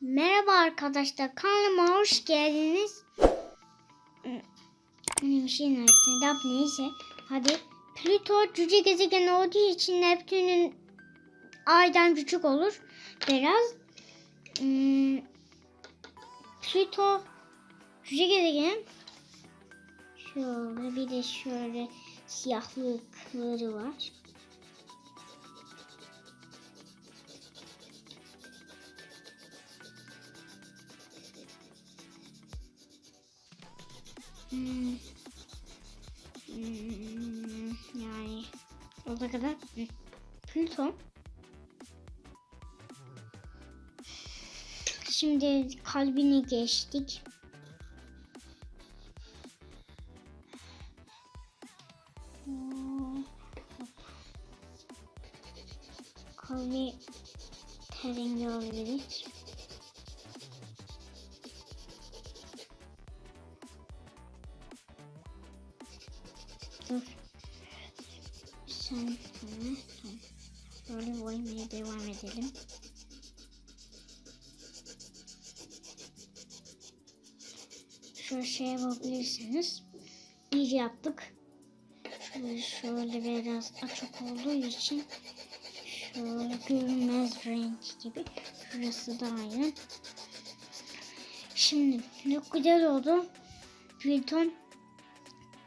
Merhaba arkadaşlar kanalıma hoş geldiniz. Hani bir şey nerede? Neyse. Hadi. Plüto cüce gezegen olduğu için Neptün'ün aydan küçük olur. Biraz. Hmm, Plüto cüce gezegen. Şöyle bir de şöyle siyahlıkları var. Hmm. Hmm, yani o da kadar. Plüton. Şimdi kalbini geçtik. Kalbi terengi alabiliriz. Dur. Sen. Böyle oynamaya devam edelim. Şöyle şey yapabilirsiniz. İyice yaptık. Şöyle, şöyle biraz açık olduğu için şöyle görünmez renk gibi. Şurası da aynı. Şimdi çok güzel oldu. Plüton